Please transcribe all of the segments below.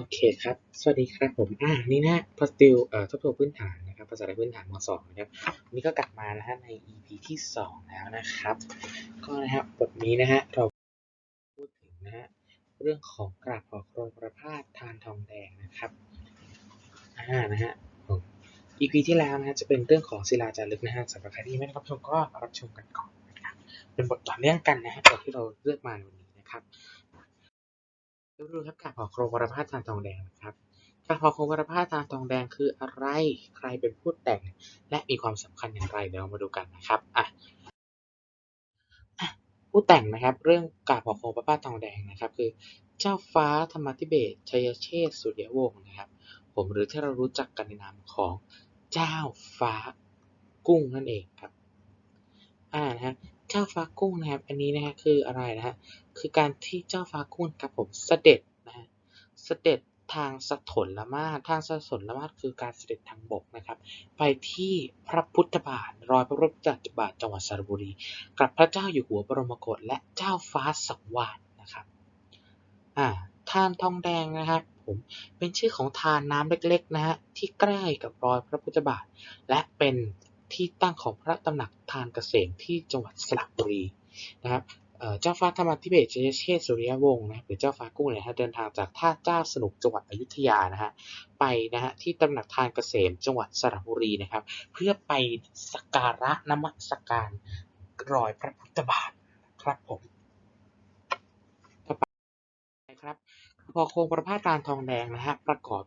โอเคครับ สวัสดีครับผม อ่า นี่นะพอสติลเอ่อทบทวนพื้นฐานนะครับ ภาษาไทยพื้นฐานม .2 นะครับวันนี้ก็กลับมานะฮะใน EP ที่2แล้วนะครับ ก็นะครับ บทนี้นะฮะ เราพูดถึงนะฮะ เรื่องของกราบขอโครงประพาสทานทองแดงนะครับ อ่า นะฮะผม EP ที่แล้วนะฮะ จะเป็นเรื่องของศิลาจารึกนะฮะสำหรับใครที่ไม่ได้รับชมก็รับชมกันก่อนนะครับเป็นบทต่อเนื่องกันนะฮะจากที่เราเลือกมาในวันนี้นะครับ ดูครับการเผาโครงวรพาสทานทองแดงนะครับการเผาโครงวรพาสทานทองแดงคืออะไร ใครเป็นผู้แต่ง และมีความสำคัญอย่างไร เดี๋ยวมาดูกันนะครับอะผู้แต่งนะครับ เรื่องการเผาโครงวรพาสทองแดงนะครับ คือ เจ้าฟ้าธรรมธิเบศชัยเชษสุริยวงศ์นะครับ ผมหรือที่เรารู้จักกันในนามของเจ้าฟ้ากุ้งนั่นเองครับอ่านะฮะ เจ้าฟ้ากุ้งนะครับ อันนี้นะฮะคืออะไรนะฮะ คือการที่เจ้าฟ้ากุ้งครับผมเสด็จนะฮะ เสด็จทางสถนละมาศทางสถนละมาศคือการเสด็จทางบกนะครับ ไปที่พระพุทธบาทรอยพระพุทธบาทจังหวัดสระบุรี กับพระเจ้าอยู่หัวบรมโกศและเจ้าฟ้าสังวาสนะครับ อ่าทานทองแดงนะครับผมเป็นชื่อของทานน้ำเล็กๆนะฮะที่ใกล้กับรอยพระพุทธบาท และเป็น ที่ตั้งของพระตำหนักทานเกษมที่จังหวัดสระบุรีนะครับเจ้าฟ้าธรรมธิเบศรชัยเชษฐ์สุริยวงศ์นะหรือเจ้าฟ้ากุ้งเนี่ยฮะเดินทางจากท่าเจ้าสนุกจังหวัดอยุธยานะฮะไปนะฮะที่ตำหนักทานเกษมจังหวัดสระบุรีนะครับ เพื่อไปสักการะนมัสการรอยพระพุทธบาทครับผมต่อไปครับพอโครงประพาสตาลทองแดงนะฮะประกอบ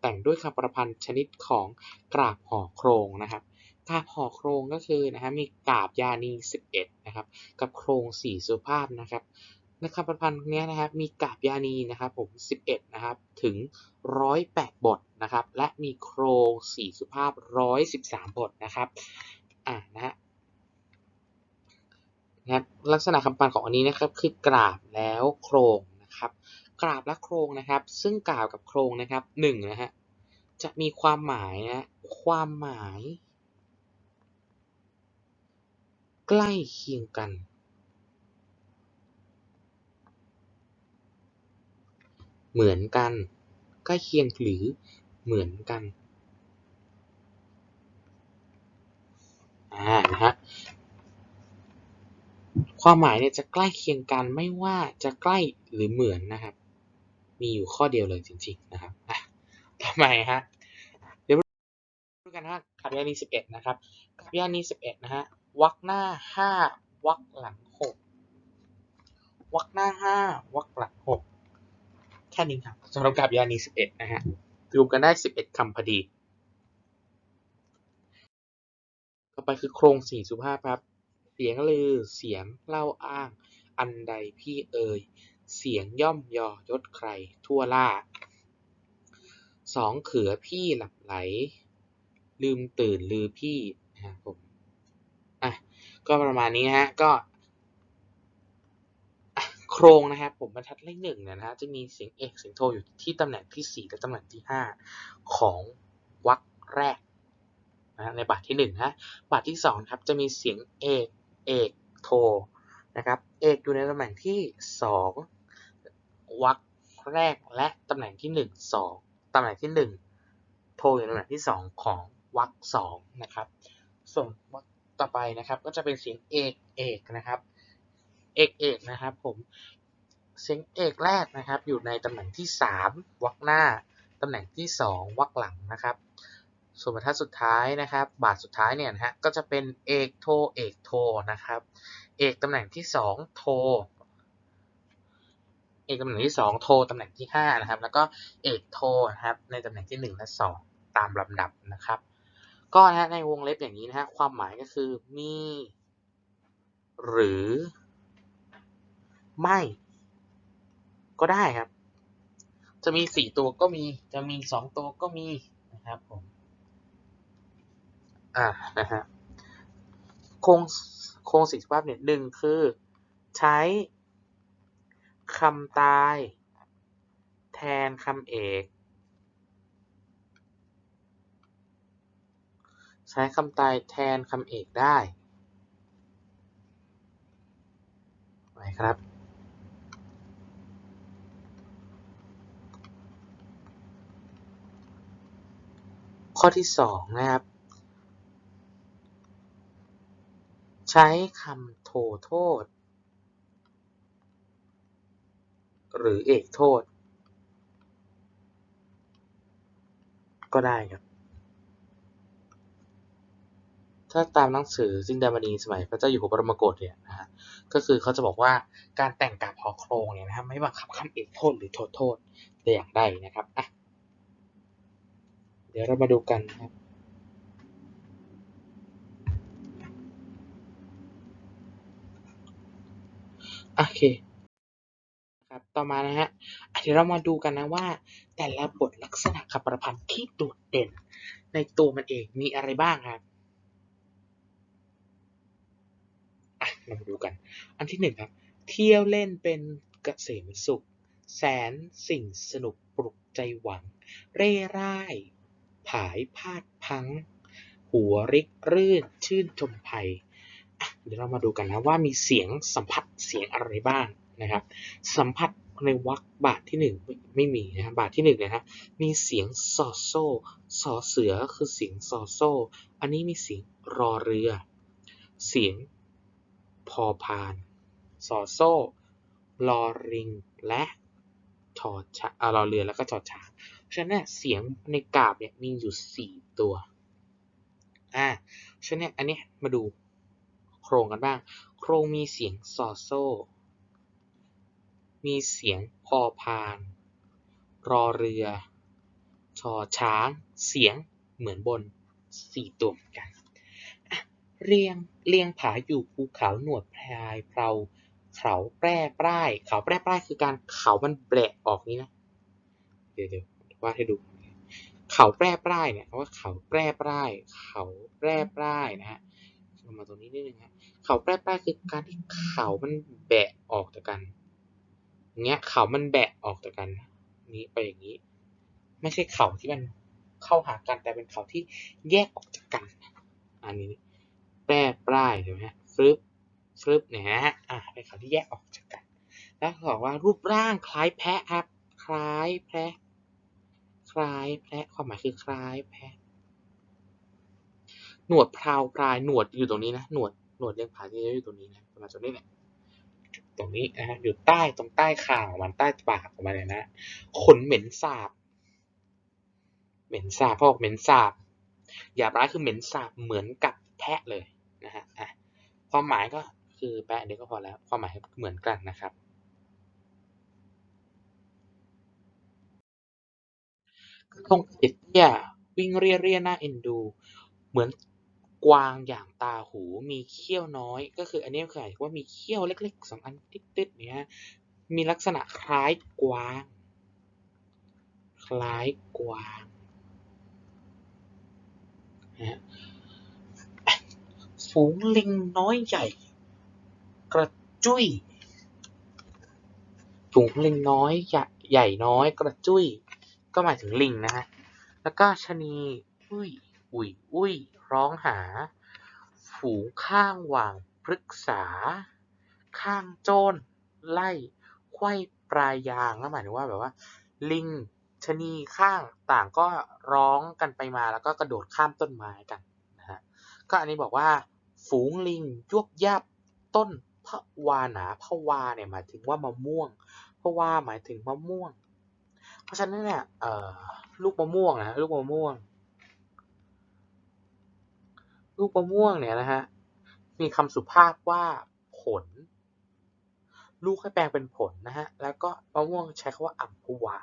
แต่งด้วยคำประพันธ์ชนิดของกราบห่อโครงนะครับ กาบห่อโครงก็คือนะฮะมีกาบยานี 11 นะครับ กับโครงสี่สุภาพนะครับในคำประพันธ์นี้นะครับมีกาบยานีนะครับผม 11 นะครับ ถึง 108 บทนะครับ และมีโครงสี่สุภาพ 113 บทนะครับอ่านะฮะนะลักษณะคำพันธ์ของอันนี้นะครับคือกราบแล้วโครงนะครับกราบและโครงนะครับ ซึ่งกล่าวกับโครงนะครับหนึ่งนะฮะจะมีความหมายนะความหมาย ใกล้เคียงกันเหมือนกัน ใกล้เคียงหรือเหมือนกัน อ่า นะฮะ ความหมายเนี่ยจะใกล้เคียงกันไม่ว่าจะใกล้หรือเหมือนนะครับ มีอยู่ข้อเดียวเลยจริงๆนะครับอะทำไมฮะ เดี๋ยวดูกันนะกับย่านี้สิบเอ็ดนะครับกับยานี้สิบเอ็ดนะฮะ วรรคหน้าห้าวรรคหลังหกวรรคหน้าห้าวรรคหลังหกแค่นี้ครับสำหรับกับยานีสิบเอ็ดนะฮะรวมกันได้สิบเอ็ดคำพอดี ต่อไปคือโครงสี่สุภาพครับ เสียงลือเสียงเล่าอ้าง อันใดพี่เอ่ยเสียงย่อมยอยศใครทั่วล่าสองเขือพี่หลับไหล ลืมตื่นลือพี่นะครับผม ก็ประมาณนี้ฮะ ก็โครงนะครับผมบรรทัดเลขหนึ่งเนี่ยนะฮะจะมีเสียงเอกเสียงโทอยู่ที่ตำแหน่งที่สี่และตำแหน่งที่ห้าของวรรคแรกนะในบาทที่หนึ่งฮะบาทที่สองครับจะมีเสียงเอกเอกโทนะครับเอกอยู่ในตำแหน่งที่สองวรรคแรกและตำแหน่งที่หนึ่งสองตำแหน่งที่หนึ่งโทอยู่ในตำแหน่งที่สองของวรรคสองนะครับส่วนวรรค ต่อไปนะครับ ก็จะเป็นเสียงเอกเอกนะครับเอกเอกนะครับ ผมเสียงเอกแรกนะครับ อยู่ในตำแหน่งที่สามวรรคหน้าตำแหน่งที่สองวรรคหลังนะครับ ส่วนบรรทัดสุดท้ายนะครับ บาทสุดท้ายเนี่ยนะฮะก็จะเป็นเอกโทเอกโทนะครับ เอกตำแหน่งที่สองโท เอกตำแหน่งที่สองโทตำแหน่งที่ห้านะครับ แล้วก็เอกโทนะครับในตำแหน่งที่หนึ่งและสองตามลำดับนะครับ ก็นะฮะในวงเล็บอย่างนี้นะฮะความหมายก็คือมี หรือ ไม่ ก็ได้ครับ จะมีสี่ตัวก็มี จะมีสองตัวก็มีนะครับผมอ่านะฮะโครงโครงสี่สุภาพเนี่ยหนึ่งคือ ใช้คำตาย แทนคำเอก ใช้คำตายแทนคำเอกได้ไหมครับ ข้อที่สองนะครับ ใช้คำโทโทษ หรือเอกโทษ ก็ได้ครับ ถ้าตามหนังสือซิงดามณีสมัยพระเจ้าอยู่หัวบรมโกศเนี่ยนะฮะก็คือเขาจะบอกว่าการแต่งกาบหอโครงเนี่ยนะครับไม่บังคับคำเอกโทษหรือโทษโทษแต่อย่างใดนะครับอะเดี๋ยวเรามาดูกันนะครับโอเคครับต่อมานะฮะอะเดี๋ยวเรามาดูกันนะว่า แต่ละบทลักษณะคำประพันธ์ที่โดดเด่นในตัวมันเองมีอะไรบ้างครับ อะ เรามาดูกัน อันที่หนึ่งครับ เที่ยวเล่นเป็นเกษมสุข แสนสิ่งสนุกปลุกใจหวัง เร่ร่าย ผายพาดพัง หัวริกรื่นชื่นชมภัยเดี๋ยวเรามาดูกันนะว่ามีเสียงสัมผัสเสียงอะไรบ้างนะครับ สัมผัสในวรรคบาทที่หนึ่งไม่ไม่มีนะครับบาทที่หนึ่งนะครับมีเสียงซอโซ่ซอเสือคือเสียงซอโซ่ อันนี้มีเสียงรอเรือ เสียง พอพานซอโซ่ ลอริง และชอชะอ่ารอเรือแล้วก็ชอช้างฉะนั้นเนี่ยเสียงในกาบเนี่ยมีอยู่สี่ตัว อ่า ฉะนั้นเนี่ยอันนี้มาดูโครงกันบ้าง โครงมีเสียงซอโซ่ มีเสียงพอพาน รอเรือ ชอช้าง เสียงเหมือนบนสี่ตัวเหมือนกัน เรียงเรียงผาอยู่ภูเขาหนวดพรายเพราเขาแปร่ปลายเขาแปร่ปลายคือการเขามันแบะออกนี้นะ เดี๋ยวเดี๋ยววาดให้ดู เขาแปร่ปลายเนี่ยว่าเขาแปร่ปลายเขาแปร่ปลายนะฮะลงมาตรงนี้นิดนึงฮะเขาแปร่ปลายคือการที่เขามันแบะออกจากกันเงี้ยเขามันแบะออกจากกัน นี้ไปอย่างนี้ ไม่ใช่เขาที่มันเข้าหากันแต่เป็นเขาที่แยกออกจากกัน อันนี้ แปร่ปลายเห็นไหมฮะฟึบฟึบเนี่ยฮะอะเป็นเขาที่แยกออกจากกัน แล้วบอกว่ารูปร่างคล้ายแพะครับ คล้ายแพะ คล้ายแพะ ความหมายคือคล้ายแพะ หนวดพราวพราย หนวดอยู่ตรงนี้นะ หนวด หนวดเรียงผาที่อยู่ตรงนี้นะ ประมาณตรงนี้แหละตรงนี้นะฮะอยู่ใต้ตรงใต้คางของมันใต้ปากของมันเนี่ยนะขนเหม็นสาบ เหม็นสาบพอเหม็นสาบหยาบร้ายคือเหม็นสาบเหมือนกับแพะเลย ความหมายก็คือแปะเดียวก็พอแล้ว ความหมายเหมือนกันนะครับทงเอ็ดเตี้ยวิ่งเรียเรียหน้าเอ็นดู เหมือนกวางอย่างตาหูมีเขี้ยวน้อย ก็คืออันนี้คือหมายว่ามีเขี้ยวเล็กๆสองอันติดๆเนี้ยมีลักษณะคล้ายกวาง คล้ายกวางนะ ฝูงลิงน้อยใหญ่ กระจุยฝูงลิงน้อยใหญ่ใหญ่น้อยกระจุยก็หมายถึงลิงนะฮะ แล้วก็ชะนีอุ้ยอุ้ยอุ้ยร้องหา ฝูงข้างหว่างพฤกษา ข้างโจรไล่ไขว้ปลายยางแล้วหมายถึงว่าแบบว่า ลิงชะนีข้างต่างก็ร้องกันไปมาแล้วก็กระโดดข้ามต้นไม้กันนะฮะก็อันนี้บอกว่า ฝูงลิงยวบยับต้นพะวาหนาพะวาเนี่ยหมายถึงว่ามะม่วงพะวาหมายถึงมะม่วง เพราะฉะนั้นเนี่ยลูกมะม่วงนะลูกมะม่วง ลูกมะม่วงเนี่ยนะฮะมีคำสุภาพว่าผล ลูกให้แปลงเป็นผลนะฮะแล้วก็มะม่วงใช้คำว่าอัมพวา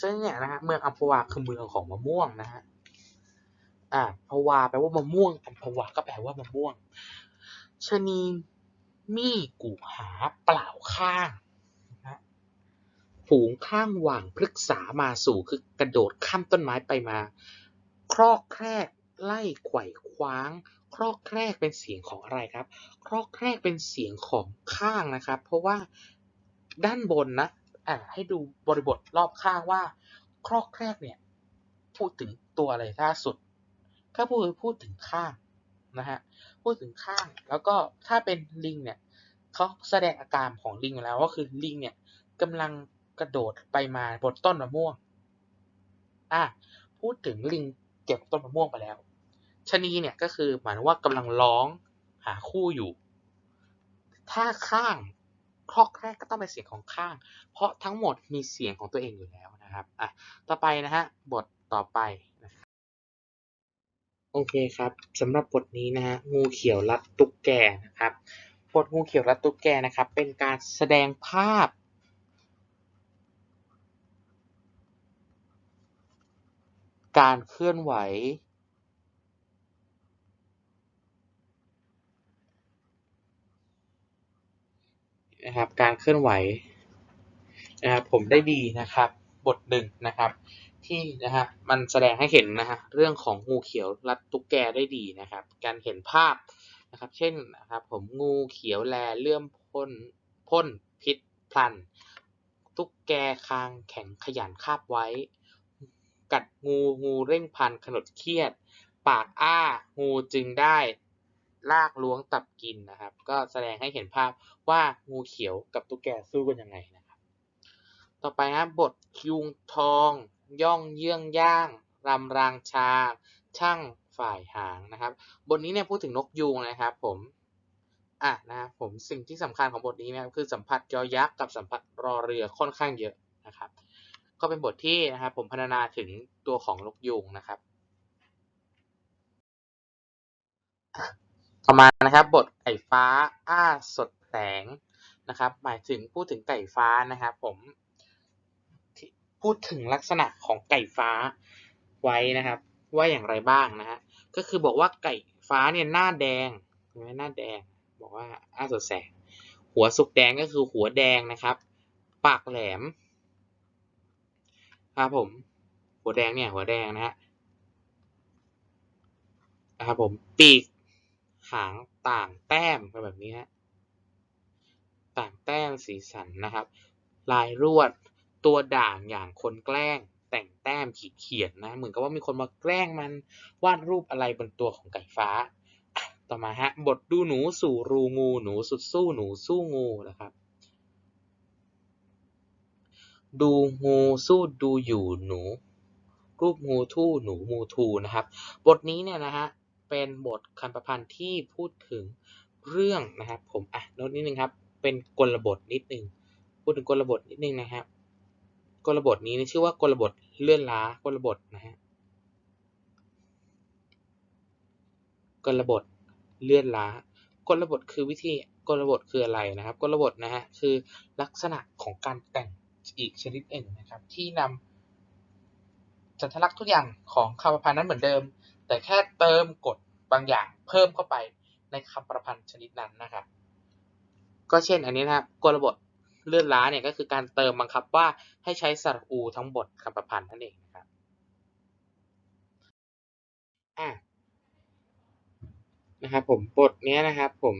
ฉะนั้นเนี่ยนะฮะเมืองอัมพวาคือเมืองของมะม่วงนะฮะ อ่าพวาแปลว่ามะม่วงอัมพวาก็แปลว่ามะม่วงชะนีมี่กูหาเปล่าข้างนะฝูงข้างหว่างพฤกษามาสู่คือกระโดดข้ามต้นไม้ไปมา ครอกแครกไล่ไขว่คว้าง ครอกแครกเป็นเสียงของอะไรครับ ครอกแครกเป็นเสียงของข้างนะครับ เพราะว่าด้านบนนะอ่าให้ดูบริบทรอบข้างว่า ครอกแครกเนี่ย พูดถึงตัวอะไรล่าสุด ก็พูดพูดถึงข้างนะฮะพูดถึงข้าง แล้วก็ถ้าเป็นลิงเนี่ยเขาแสดงอาการของลิงแล้วก็คือลิงเนี่ยกำลังกระโดดไปมาบนต้นมะม่วง อะพูดถึงลิงกี่ยวกับต้นมะม่วงไปแล้วชะนีเนี่ยก็คือหมายว่ากำลังร้องหาคู่อยู่ ถ้าข้างครอกแรกก็ต้องเป็นเสียงของข้าง เพราะทั้งหมดมีเสียงของตัวเองอยู่แล้วนะครับ อะ ต่อไปนะฮะ บทต่อไปนะครับ โอเคครับสำหรับบทนี้นะฮะงูเขียวรัดตุ๊กแกนะครับบทงูเขียวรัดตุ๊กแกนะครับ เป็นการแสดงภาพ การเคลื่อนไหว นะครับการเคลื่อนไหวนะครับผมได้ดีนะครับ บทหนึ่งนะครับ ที่นะฮะมันแสดงให้เห็นนะฮะเรื่องของงูเขียวรัดตุ๊กแกได้ดีนะครับ การเห็นภาพนะครับ เช่นนะครับผมงูเขียวแลเลื่อมพ่นพ่นพิษพลัน ตุ๊กแกคางแข็งขยันคาบไว้ กัดงูงูเร่งพันขนดเครียด ปากอ้างูจึงได้ลากล้วงตับกินนะครับ ก็แสดงให้เห็นภาพว่างูเขียวกับตุ๊กแกสู้กันยังไงนะครับ ต่อไปนะบทยุงทอง ย่องเยื่องย่างรำรางชา ช่างฝ่ายหางนะครับ บทนี้เนี่ยพูดถึงนกยูงนะครับผมอะนะครับผมสิ่งที่สำคัญของบทนี้นะครับคือสัมผัสยอยักษ์กับสัมผัสรอเรือค่อนข้างเยอะนะครับ ก็เป็นบทที่นะครับผมพรรณนาถึงตัวของนกยูงนะครับต่อมานะครับบทไก่ฟ้าอ้าสดแสงนะครับ หมายถึงพูดถึงไก่ฟ้านะครับ ผม พูดถึงลักษณะของไก่ฟ้าไว้นะครับ ว่าอย่างไรบ้างนะฮะก็คือบอกว่าไก่ฟ้าเนี่ยหน้าแดงเห็นไหมหน้าแดงบอกว่าอ้าสดแสงหัวสุกแดงก็คือหัวแดงนะครับ ปากแหลมครับผมหัวแดงเนี่ยหัวแดงนะฮะนะครับผมปีกหางต่างแต้มก็แบบนี้ฮะต่างแต้มสีสันนะครับ ลายรวด ตัวด่างอย่างคนแกล้งแต่งแต้มขีดเขียนนะ เหมือนกับว่ามีคนมาแกล้งมันวาดรูปอะไรบนตัวของไก่ฟ้า ต่อมาฮะ บทดูหนูสู่รูงูหนูสุดสู้หนูสู้งูนะครับ ดูงูสู้ดูอยู่หนู รูปงูทู่หนูมูทูนะครับ บทนี้เนี่ยนะฮะเป็นบทคำประพันธ์ที่พูดถึงเรื่องนะครับ ผมอะโน้ตนิดนึงครับ เป็นกลบทนิดนึง พูดถึงกลบทนิดนึงนะครับ กลบทนี้ชื่อว่ากลบทเลื่อนล้ากลบทนะฮะกลบทเลื่อนล้ากลบทคือวิธีกลบทคืออะไรนะครับ กลบทนะฮะคือลักษณะของการแต่งอีกชนิดหนึ่งนะครับ ที่นำสัญลักษณ์ทุกอย่างของคำประพันธ์นั้นเหมือนเดิม แต่แค่เติมกฎบางอย่างเพิ่มเข้าไปในคำประพันธ์ชนิดนั้นนะครับ ก็เช่นอันนี้นะครับกลบท เลื่อนล้าเนี่ยก็คือการเติมบังคับว่าให้ใช้สระอูทั้งบทคำประพันธ์นั่นเองนะครับอะนะครับผมบทนี้นะครับผม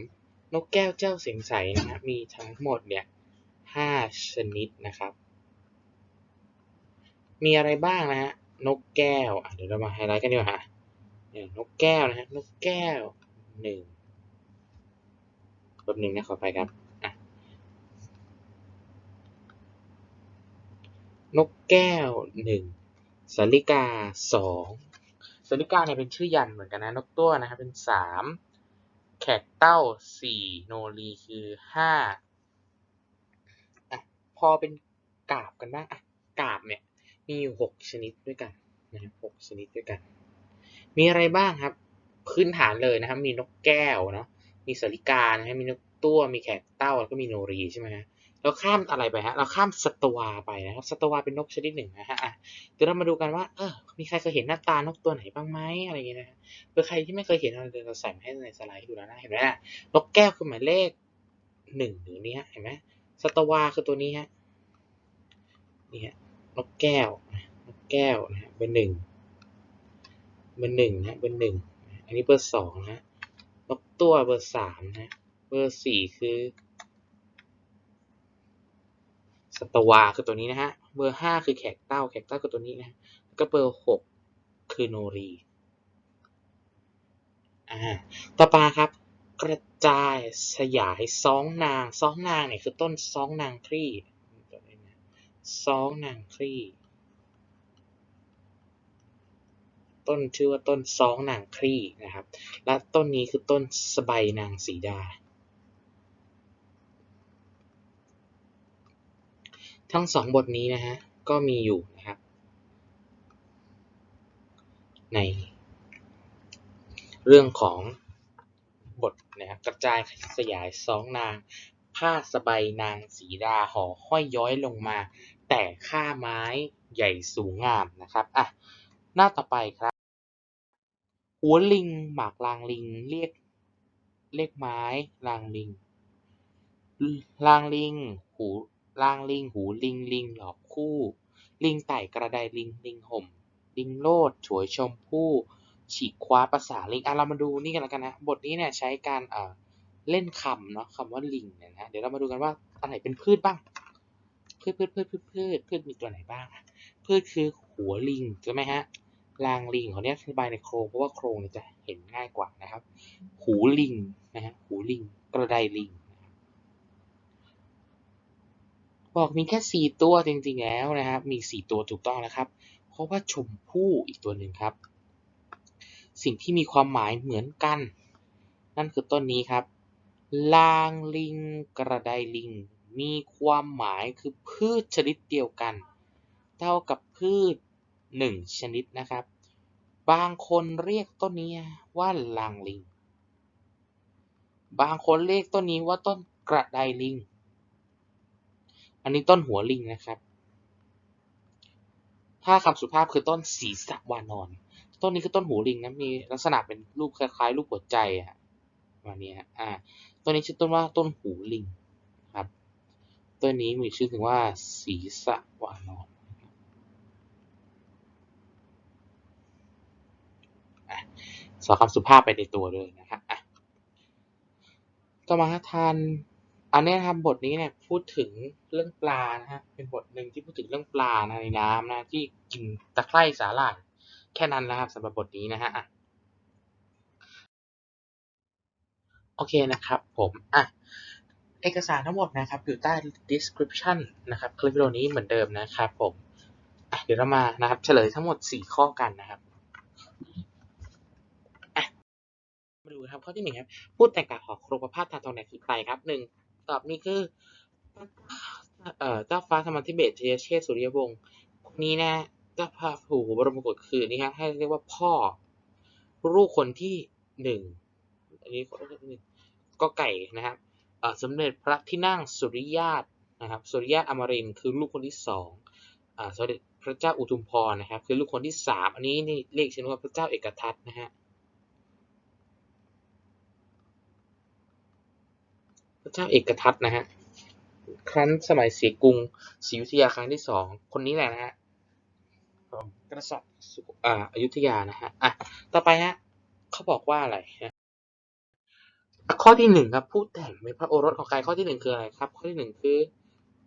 นกแก้วเจ้าเสียงใสนะครับมีทั้งหมดเนี่ยห้าชนิดนะครับ มีอะไรบ้างนะฮะนกแก้วเดี๋ยวเรามาไฮไลท์กันดีกว่าฮะนกแก้วนะฮะนกแก้วหนึ่งกดหนึ่งนะขอไปครับ นกแก้วหนึ่งสาลิกาสองสาลิกาเนี่ยเป็นชื่อยันเหมือนกันนะ นกตัวนะครับเป็นสามแขกเต้าสี่โนรีคือห้าอะพอเป็นกาบกันบ้างอะกาบเนี่ยมีอยู่หกชนิดด้วยกันนะครับหกชนิดด้วยกัน มีอะไรบ้างครับ พื้นฐานเลยนะครับ มีนกแก้วเนาะมีสาลิกานะฮะมีนกตัวมีแขกเต้าแล้วก็มีโนรีใช่ไหมฮะ เราข้ามอะไรไปฮะ เราข้ามสตวาไปนะครับ สตวาเป็นนกชนิดหนึ่งนะฮะเดี๋ยวเรามาดูกันว่า เออ มีใครเคยเห็นหน้าตานกตัวไหนบ้างไหมอะไรอย่างเงี้ยนะเผื่อใครที่ไม่เคยเห็นเราเราใส่มาให้ในสไลด์ดูแล้วนะ เห็นไหมล่ะนกแก้วคือหมายเลขหนึ่งอยู่นี้เห็นไหมสตวาคือตัวนี้ฮะ นี่ฮะ นกแก้ว นกแก้วนะฮะเป็นหนึ่งเป็นหนึ่งนะเป็นหนึ่ง อันนี้เบอร์สองนะนกตัวเบอร์สามนะ เบอร์สี่คือ สตวาคือตัวนี้นะฮะ เบอร์ห้าคือแขกเต้า แขกเต้าคือตัวนี้นะแล้วก็เบอร์หกคือโนรีอ่าต่อไปครับ กระจายสยายซองนางซองนางเนี่ยคือต้นซองนางครี่ซองนางครี่ต้นชื่อว่าต้นซองนางคลี่นะครับ และต้นนี้คือต้นสบายนางสีดา ทั้งสองบทนี้นะฮะ ก็มีอยู่นะครับ ในเรื่องของบทนะครับกระจายสยายสองนาง ผ้าสบายนางสีดาห่อห้อยย้อยลงมา แต่ค่าไม้ใหญ่สูงงามนะครับอะหน้าต่อไปครับ หัวลิงหมากลางลิงเรียกเรียกไม้ลางลิงลางลิง หู ลางลิงหูลิงลิงหลอกคู่ ลิงไต่กระไดลิงลิงห่ม ลิงโลดฉวยชมพู่ฉีกคว้าภาษาลิงอะเรามาดูนี่กันแล้วกันนะ บทนี้เนี่ยใช้การเอ่อเล่นคำเนาะคำว่าลิงเนี่ยนะ เดี๋ยวเรามาดูกันว่าอะไรเป็นพืชบ้าง พืชพืชพืชพืชพืชพืชมีตัวไหนบ้าง พืชคือหัวลิงใช่ไหมฮะรางลิงเขาเนี่ยอธิบายในโครงเพราะว่าโครงเนี่ยจะเห็นง่ายกว่านะครับ หูลิงนะฮะหูลิง กระไดลิง บอกมีแค่สี่ตัวจริงๆแล้วนะครับ มีสี่ตัวถูกต้องนะครับ เพราะว่าชมพู่อีกตัวหนึ่งครับ สิ่งที่มีความหมายเหมือนกัน นั่นคือต้นนี้ครับ ลางลิงกระไดลิง มีความหมายคือพืชชนิดเดียวกัน เท่ากับพืชหนึ่งชนิดนะครับ บางคนเรียกต้นนี้ว่าลางลิง บางคนเรียกต้นนี้ว่าต้นกระไดลิง อันนี้ต้นหัวลิงนะครับ ถ้าคำสุภาพคือต้นศีรษะวานอน ต้นนี้คือต้นหูลิงนะมีลักษณะเป็นรูปคล้ายๆรูปหัวใจอะวันนี้อ่าต้นนี้ชื่อต้นว่าต้นหูลิงครับ ต้นนี้มีชื่อถึงว่าศีรษะวานอนสอนคำสุภาพไปในตัวเลยนะครับอะต่อมาทาน อันนี้นะครับบทนี้เนี่ยพูดถึงเรื่องปลานะฮะเป็นบทหนึ่งที่พูดถึงเรื่องปลาในน้ำนะที่กินตะไคร่สาหร่ายแค่นั้นนะครับสำหรับบทนี้นะฮะโอเคนะครับผมอะเอกสารทั้งหมดนะครับอยู่ใต้ description นะครับคลิปวิดีโอนี้เหมือนเดิมนะครับผมเดี๋ยวเรามานะครับเฉลยทั้งหมด 4 ข้อกันนะครับอะมาดูครับข้อที่หนึ่งครับพูดแต่งกาของโครงประพาสทางตรงไหนคือใครครับหนึ่ง ตอบนี่คือเอ่อเจ้าฟ้าธรรมธิเบศรเชยเชษสุริยวงศ์คนนี้นะเจ้าพระผูบรมกศคือนี่ครับให้เรียกว่าพ่อ ลูกคนที่หนึ่งอันนี้ก็ไก่นะครับสมเด็จพระที่นั่งสุริยาตนะครับสุริยาตอมรินคือลูกคนที่สองอสมเด็จพระเจ้าอุทุมพรนะครับ คือลูกคนที่สามอันนี้นี่เรียกชื่อว่าพระเจ้าเอกทัตนะฮะ พระเจ้าเอกทัตนะฮะครั้นสมัยเสียกรุงศรีอยุธยาครั้งที่สองคนนี้แหละนะฮะกษัตริย์สุอ่าอยุธยานะฮะอะต่อไปฮะเขาบอกว่าอะไรนะข้อที่หนึ่งครับ ผู้แต่งเป็นพระโอรสของใครข้อที่หนึ่งคืออะไรครับ ข้อที่หนึ่งคือ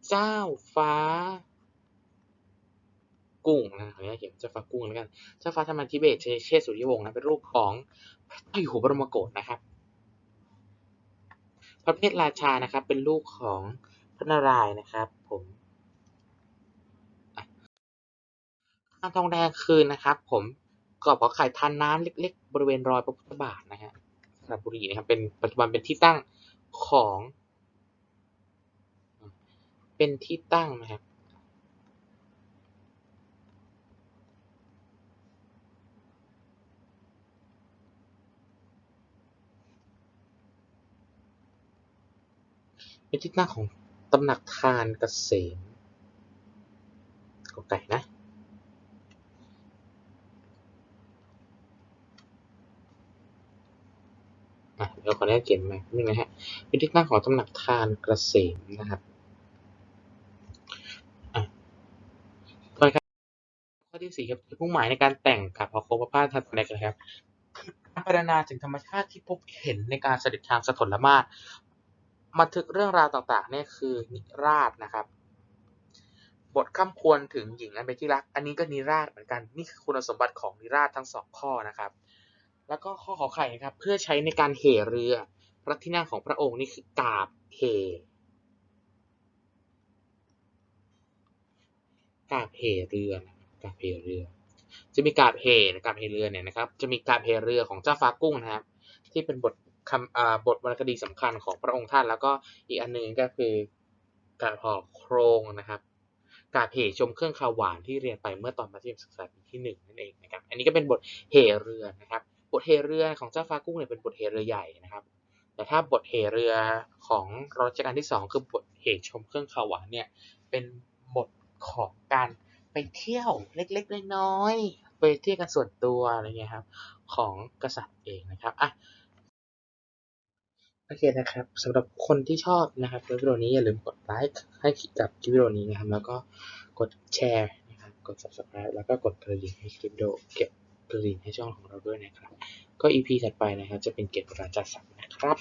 เจ้าฟ้า กุ้งนะขออนุญาตเขียนเจ้าฟ้ากุ้งแล้วกัน เจ้าฟ้าธรรมทิเบศเชษฐ์สุริยวงศ์นะเป็นลูกของพระอยู่หัวบรมโกศนะครับ พระเพทราชานะครับเป็นลูกของพระนารายณ์นะครับ ผมข้างทองแดงคืนนะครับ ผมกรอบขอไข่ทานน้ำเล็ก ๆ บริเวณรอยพระพุทธบาทนะฮะสระบุรีนะครับ เป็นปัจจุบันเป็นที่ตั้งของ เป็นที่ตั้งนะครับ เป็นที่ตั้งของตำหนักทานเกษมก็ไก่นะเดี๋ยวขออนุญาตเขียนมาหนึ่งนะฮะเป็นที่ตั้งของตำหนักทานเกษมนะครับต่อครับข้อที่สี่ครับมุ่งหมายในการแต่งกับพระโคมพระพาทัศน์นะครับการพรรณนาถึงธรรมชาติที่พบเห็นในการเสด็จทางสถลมาศ บันทึกเรื่องราวต่างๆเนี่ยคือนิราศนะครับ บทข้ามควรถึงหญิงอันเป็นที่รัก อันนี้ก็นิราศเหมือนกัน นี่คือคุณสมบัติของนิราศทั้งสองข้อนะครับ แล้วก็ข้อขอไข่นะครับ เพื่อใช้ในการเหเรือ พระที่นั่งของพระองค์นี่คือกาบเหกาบเหเรือกาบเหเรือ จะมีกาบเหกาบเหเรือเนี่ยนะครับ จะมีกาบเหเรือของเจ้าฟ้ากุ้งนะครับ ที่เป็นบท คำบทวรรณคดีสำคัญของพระองค์ท่าน แล้วก็อีกอันหนึงก็คือกาบห่อโครงนะครับกาบเหชมเครื่องคาวหวานที่เรียนไปเมื่อตอนมัธยมศึกษาปีที่หนึ่งนั่นเองนะครับ อันนี้ก็เป็นบทเหเรือนะครับ บทเหเรือของเจ้าฟ้ากุ้งเนี่ยเป็นบทเหเรือใหญ่นะครับ แต่ถ้าบทเหเรือของรัชกาลที่สองคือบทเหชมเครื่องคาวหวานเนี่ยเป็นบทของการไปเที่ยวเล็กๆน้อยๆไปเที่ยวกันส่วนตัวอะไรเงี้ยครับของกษัตริย์เองนะครับอะ อเคนะครับสำหรับคนที่ชอบนะครับคลิปวิดีโอนี้อย่าลืมกดไลค์ให้กับคลิปวิดีโอนี้นะครับ แล้วก็กดแชร์นะครับกด subscribe แล้วก็กดกระดิ่งให้คลิปวิดีโอเก็บกระดิ่งให้ช่องของเราด้วยนะครับ ก็ EP ถัดไปนะครับ จะเป็นเก็บประจัดสัตว์นะครับ